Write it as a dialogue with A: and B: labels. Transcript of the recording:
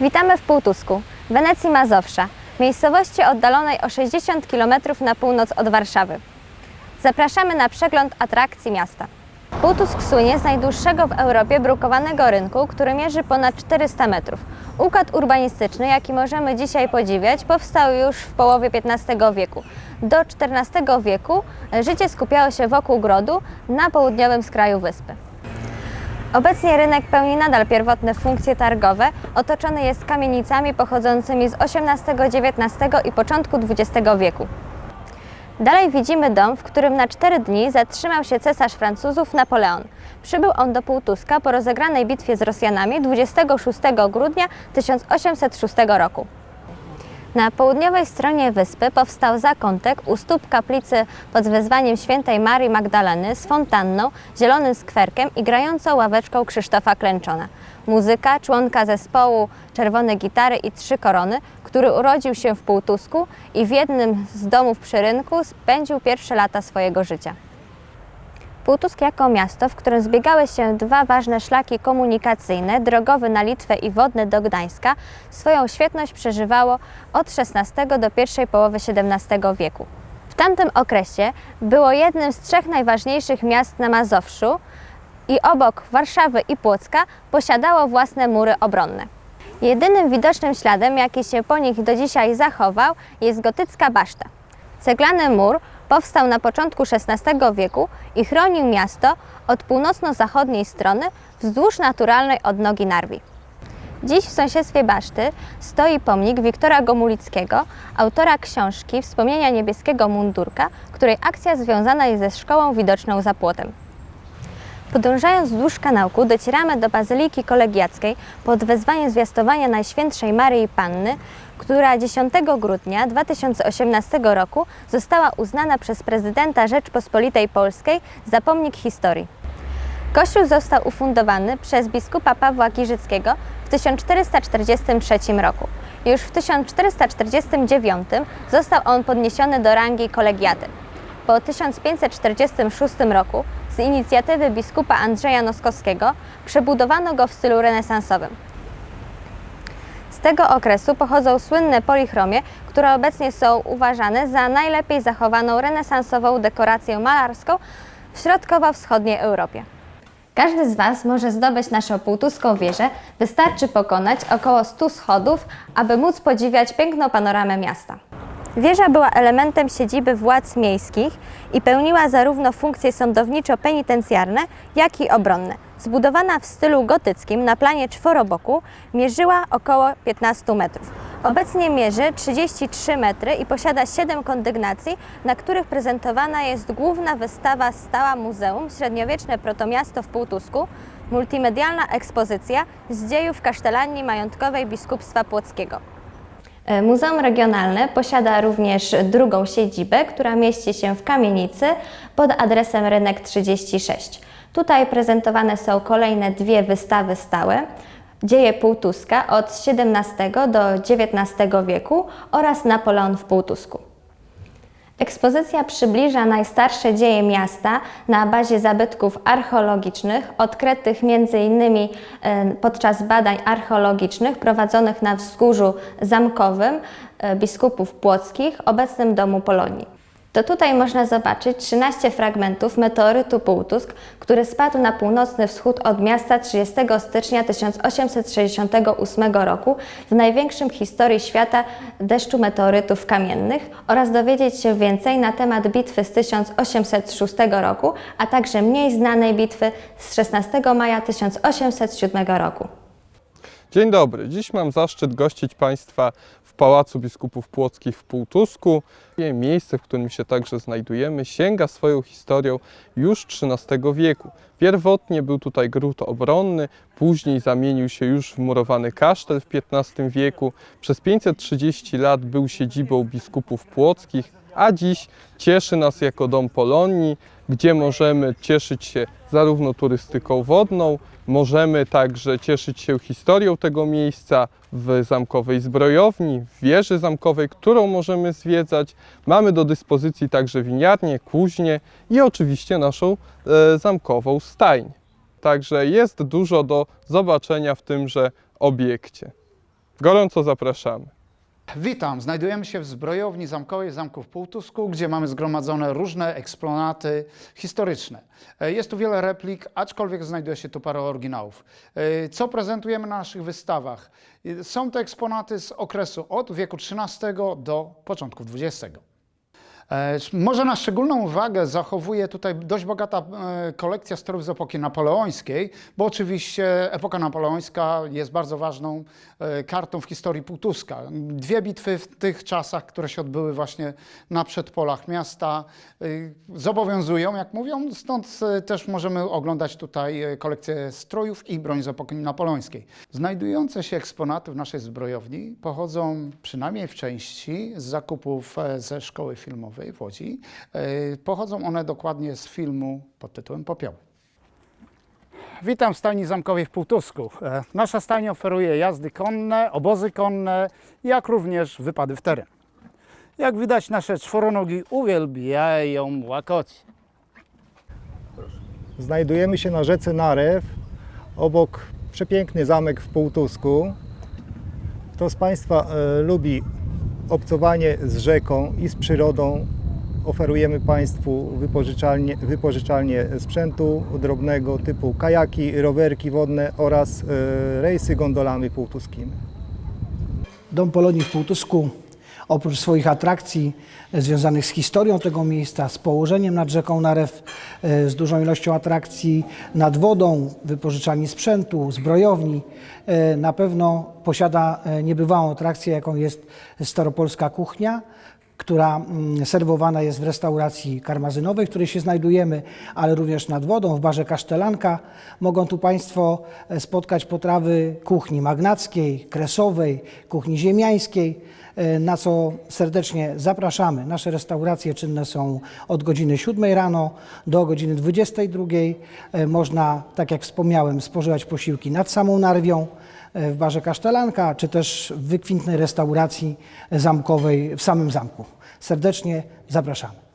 A: Witamy w Półtusku, Wenecji Mazowsza, miejscowości oddalonej o 60 km na północ od Warszawy. Zapraszamy na przegląd atrakcji miasta. Półtusk słynie z najdłuższego w Europie brukowanego rynku, który mierzy ponad 400 metrów. Układ urbanistyczny, jaki możemy dzisiaj podziwiać, powstał już w połowie XV wieku. Do XIV wieku życie skupiało się wokół grodu na południowym skraju wyspy. Obecnie rynek pełni nadal pierwotne funkcje targowe, otoczony jest kamienicami pochodzącymi z XVIII, XIX i początku XX wieku. Dalej widzimy dom, w którym na cztery dni zatrzymał się cesarz Francuzów Napoleon. Przybył on do Półtuska po rozegranej bitwie z Rosjanami 26 grudnia 1806 roku. Na południowej stronie wyspy powstał zakątek u stóp kaplicy pod wezwaniem świętej Marii Magdaleny z fontanną, zielonym skwerkiem i grającą ławeczką Krzysztofa Klęczona. Muzyka członka zespołu Czerwone Gitary i Trzy Korony, który urodził się w Półtusku i w jednym z domów przy rynku spędził pierwsze lata swojego życia. Półtusk jako miasto, w którym zbiegały się dwa ważne szlaki komunikacyjne, drogowy na Litwę i wodny do Gdańska, swoją świetność przeżywało od XVI do pierwszej połowy XVII wieku. W tamtym okresie było jednym z trzech najważniejszych miast na Mazowszu i obok Warszawy i Płocka posiadało własne mury obronne. Jedynym widocznym śladem, jaki się po nich do dzisiaj zachował, jest gotycka baszta. Ceglany mur powstał na początku XVI wieku i chronił miasto od północno-zachodniej strony wzdłuż naturalnej odnogi Narwi. Dziś w sąsiedztwie baszty stoi pomnik Wiktora Gomulickiego, autora książki Wspomnienia niebieskiego mundurka, której akcja związana jest ze szkołą widoczną za płotem. Podążając wzdłuż kanałku docieramy do Bazyliki Kolegiackiej pod wezwaniem zwiastowania Najświętszej Maryi Panny, która 10 grudnia 2018 roku została uznana przez prezydenta Rzeczpospolitej Polskiej za pomnik historii. Kościół został ufundowany przez biskupa Pawła Giżyckiego w 1443 roku. Już w 1449 został on podniesiony do rangi kolegiaty. Po 1546 roku z inicjatywy biskupa Andrzeja Noskowskiego przebudowano go w stylu renesansowym. Z tego okresu pochodzą słynne polichromie, które obecnie są uważane za najlepiej zachowaną renesansową dekorację malarską w środkowo-wschodniej Europie. Każdy z Was może zdobyć naszą półtuską wieżę, wystarczy pokonać około 100 schodów, aby móc podziwiać piękną panoramę miasta. Wieża była elementem siedziby władz miejskich i pełniła zarówno funkcje sądowniczo-penitencjarne, jak i obronne. Zbudowana w stylu gotyckim na planie czworoboku, mierzyła około 15 metrów. Obecnie mierzy 33 metry i posiada 7 kondygnacji, na których prezentowana jest główna wystawa stała Muzeum Średniowieczne Protomiasto w Półtusku, multimedialna ekspozycja z dziejów kasztelanii majątkowej biskupstwa płockiego. E, Muzeum Regionalne posiada również drugą siedzibę, która mieści się w kamienicy pod adresem Rynek 36. Tutaj prezentowane są kolejne dwie wystawy stałe. Dzieje Półtuska od XVII do XIX wieku oraz Napoleon w Półtusku. Ekspozycja przybliża najstarsze dzieje miasta na bazie zabytków archeologicznych, odkrytych m.in. podczas badań archeologicznych prowadzonych na wzgórzu zamkowym e, biskupów płockich, obecnym Domu Polonii. To tutaj można zobaczyć 13 fragmentów meteorytu Półtusk, który spadł na północny wschód od miasta 30 stycznia 1868 roku w największym w historii świata deszczu meteorytów kamiennych oraz dowiedzieć się więcej na temat bitwy z 1806 roku, a także mniej znanej bitwy z 16 maja 1807 roku.
B: Dzień dobry. Dziś mam zaszczyt gościć Państwa Pałacu Biskupów Płockich w Półtusku. Miejsce, w którym się także znajdujemy, sięga swoją historią już XIII wieku. Pierwotnie był tutaj gród obronny, później zamienił się już w murowany kasztel w XV wieku. Przez 530 lat był siedzibą biskupów płockich, a dziś cieszy nas jako dom Polonii, gdzie możemy cieszyć się zarówno turystyką wodną, możemy także cieszyć się historią tego miejsca w zamkowej zbrojowni, w wieży zamkowej, którą możemy zwiedzać. Mamy do dyspozycji także winiarnię, kuźnię i oczywiście naszą e, zamkową stajnię. Także jest dużo do zobaczenia w tymże obiekcie. Gorąco zapraszamy.
C: Witam, znajdujemy się w zbrojowni zamkowej Zamku w Półtusku, gdzie mamy zgromadzone różne eksponaty historyczne. E, Jest tu wiele replik, aczkolwiek znajduje się tu parę oryginałów. E, Co prezentujemy na naszych wystawach? E, Są to eksponaty z okresu od wieku XIII do początków XX. E, Może na szczególną uwagę zachowuje tutaj dość bogata e, kolekcja strojów z epoki napoleońskiej, bo oczywiście epoka napoleońska jest bardzo ważną e, kartą w historii Półtuska. Dwie bitwy w tych czasach, które się odbyły właśnie na przedpolach miasta, zobowiązują, jak mówią, stąd też możemy oglądać tutaj kolekcję strojów i broń z epoki napoleońskiej. Znajdujące się eksponaty w naszej zbrojowni pochodzą przynajmniej w części z zakupów ze szkoły filmowej w Łodzi. E, Pochodzą one dokładnie z filmu pod tytułem Popioły. Witam w stajni zamkowej w Półtusku. E, Nasza stajnia oferuje jazdy konne, obozy konne, jak również wypady w teren. Jak widać, nasze czworonogi uwielbiają łakocie.
D: Znajdujemy się na rzece Narew, obok przepiękny zamek w Półtusku. Kto z Państwa e, lubi obcowanie z rzeką i z przyrodą, oferujemy Państwu wypożyczalnie, wypożyczalnię sprzętu drobnego typu kajaki, rowerki wodne oraz e, rejsy gondolami półtuskimi.
E: Dom Polonii w Półtusku oprócz swoich atrakcji e, związanych z historią tego miejsca, z położeniem nad rzeką Narew, e, z dużą ilością atrakcji nad wodą, wypożyczalni sprzętu, zbrojowni, e, na pewno posiada niebywałą atrakcję, jaką jest staropolska kuchnia, która mm, serwowana jest w restauracji karmazynowej, w której się znajdujemy, ale również nad wodą, w barze Kasztelanka. Mogą tu Państwo spotkać potrawy kuchni magnackiej, kresowej, kuchni ziemiańskiej, na co serdecznie zapraszamy. Nasze restauracje czynne są od godziny 7 rano do godziny 22. E, Można, tak jak wspomniałem, spożywać posiłki nad samą Narwią e, w barze Kasztelanka, czy też w wykwintnej restauracji zamkowej w samym zamku. Serdecznie zapraszamy.